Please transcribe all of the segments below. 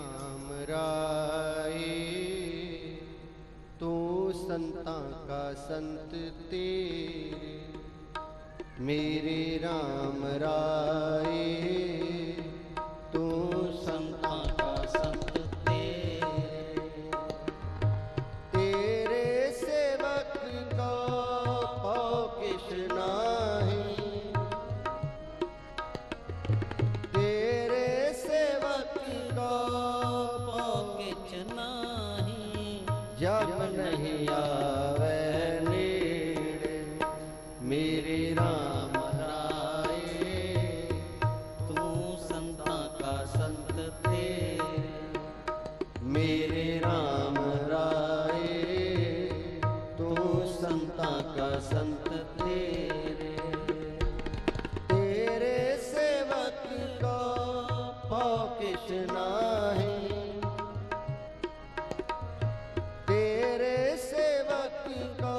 राम राए तू संता का संत तेरे। मेरे राम राए मेरे राम राय तू संता का संत तेरे। तेरे सेवक को पौ कृष्णा है। तेरे सेवक को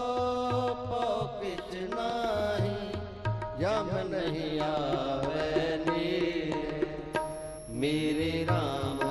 पौ कृष्णा है। यम नहीं आवे मेरे राम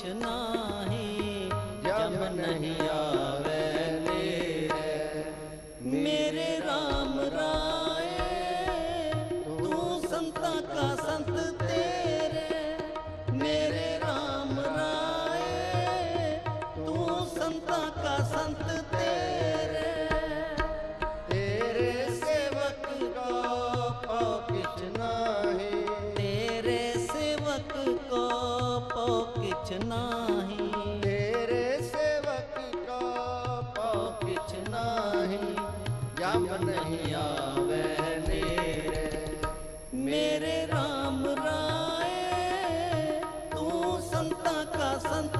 रचना fantasma.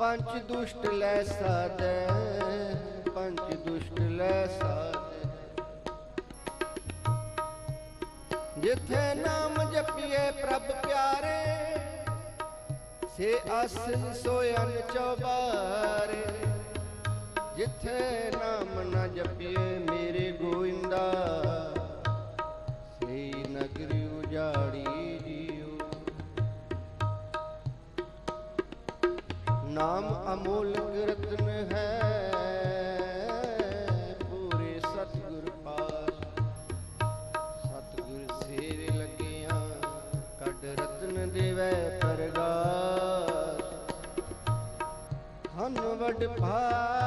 ਪੰਜ ਦੁਸ਼ਟ ਲੈ ਸਾਧੈ, ਪੰਜ ਦੁਸ਼ਟ ਲੈ ਸਾਧੈ। ਜਿਥੇ ਨਾਮ ਜਪੀਏ ਪ੍ਰਭ ਪਿਆਰੇ, ਸੇ ਅਸਨ ਸੋਇਨ ਚੌਬਾਰੇ। ਜਿਥੇ ਨਾਮ ਨਾ ਜਪੀਏ ਮੇਰੇ ਗੋਇੰਦਾ ਅਮੋਲਕ ਰਤਨ ਹੈ ਪੂਰੇ ਸਤਿਗੁਰ ਪਾਸ ਸਤਿਗੁਰ ਸੇਵੇ ਲੱਗਿਆ, ਕੱਢ ਰਤਨ ਦੇਵੈ ਪਰਗਾਸ ਹਨ ਵਡ ਭਾਗੀ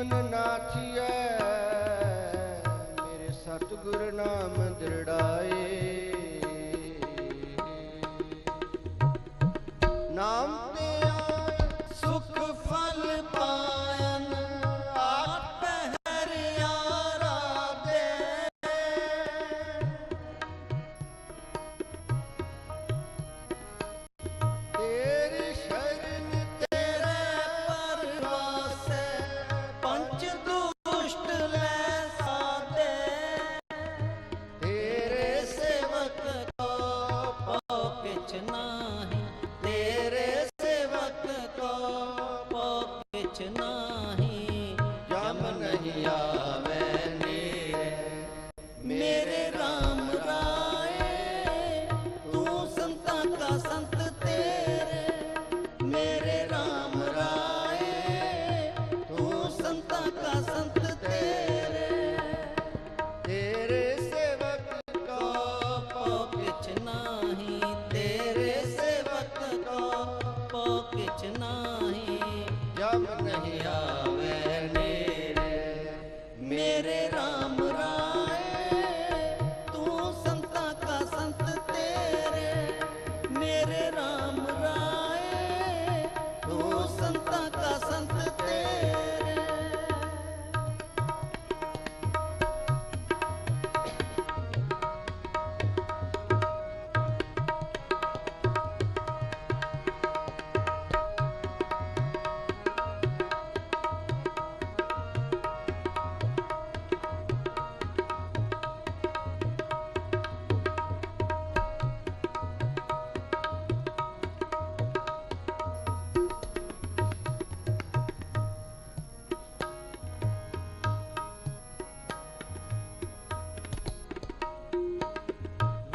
ਜੀਵਨ ਨਾਥੀਐ। ਮੇਰੇ ਸਤਿਗੁਰ ਨਾਮ ਦ੍ਰਿੜਾਏ। 钱呐。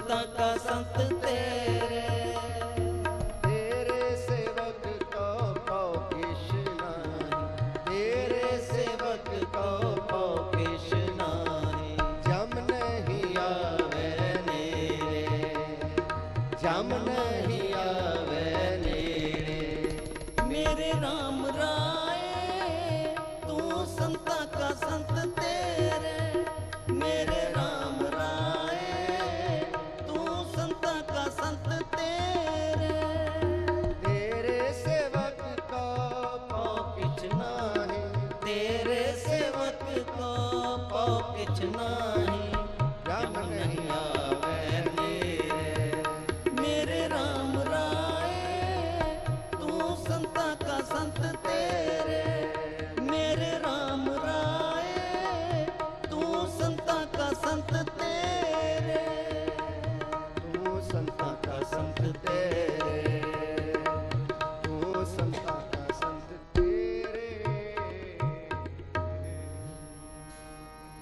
ਸੰਤਾਂ ਕਾ ਸੰਤ ਤੇਰੇ।